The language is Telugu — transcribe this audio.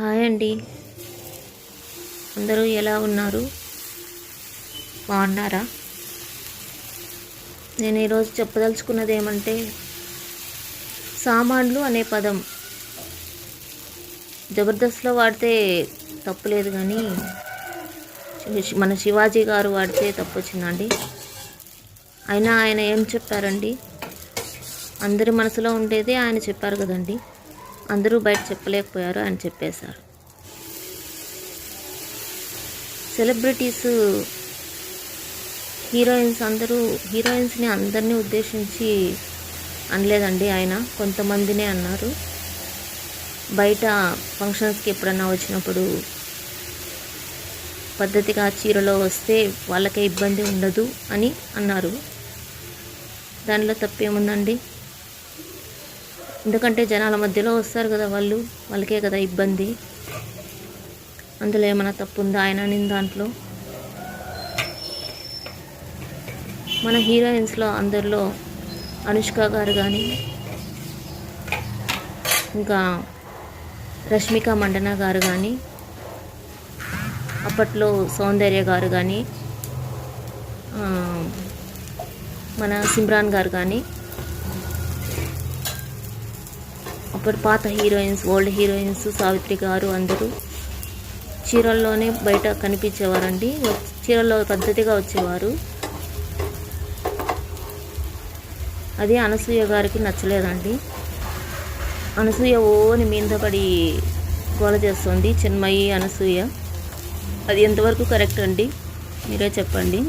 హాయ్ అండి. అందరూ ఎలా ఉన్నారు? బాగున్నారా? నేను ఈరోజు చెప్పదలుచుకున్నది ఏమంటే సామాన్లు అనే పదం. జబర్దస్త్లో వాడితే తప్పులేదు కానీ మన శివాజీ గారు వాడితే తప్పు వచ్చిందండి. అయినా ఆయన ఏం చెప్పారండి? అందరి మనసులో ఉండేది ఆయన చెప్పారు కదండి. అందరూ బయట చెప్పలేకపోయారు అని చెప్పేశారు. సెలబ్రిటీస్ హీరోయిన్స్ అందరూ హీరోయిన్స్ని అందరినీ ఉద్దేశించి అనలేదండి ఆయన. కొంతమందినే అన్నారు. బయట ఫంక్షన్స్కి ఎప్పుడన్నా వచ్చినప్పుడు పద్ధతిగా చీరలో వస్తే వాళ్ళకే ఇబ్బంది ఉండదు అని అన్నారు. దానిలో తప్పేముందండి? ఎందుకంటే జనాల మధ్యలో వస్తారు కదా వాళ్ళు వాళ్ళకే కదా ఇబ్బంది. అందులో ఏమైనా తప్పు ఉందా ఆయన అనిన దాంట్లో? మన హీరోయిన్స్లో అందరిలో అనుష్క గారు కానీ ఇంకా రష్మిక మండన గారు కానీ అప్పట్లో సౌందర్య గారు కానీ మన సిమ్రాన్ గారు కానీ అప్పుడు పాత హీరోయిన్స్ ఓల్డ్ హీరోయిన్స్ సావిత్రి గారు అందరూ చీరల్లోనే బయట కనిపించేవారండి. చీరల్లో పద్ధతిగా వచ్చేవారు. అది అనసూయ గారికి నచ్చలేదండి. అనసూయ ఓని మీద పడి గోల చేస్తుంది. చిన్మయి అనసూయ. అది ఎంతవరకు కరెక్ట్ అండి? మీరే చెప్పండి.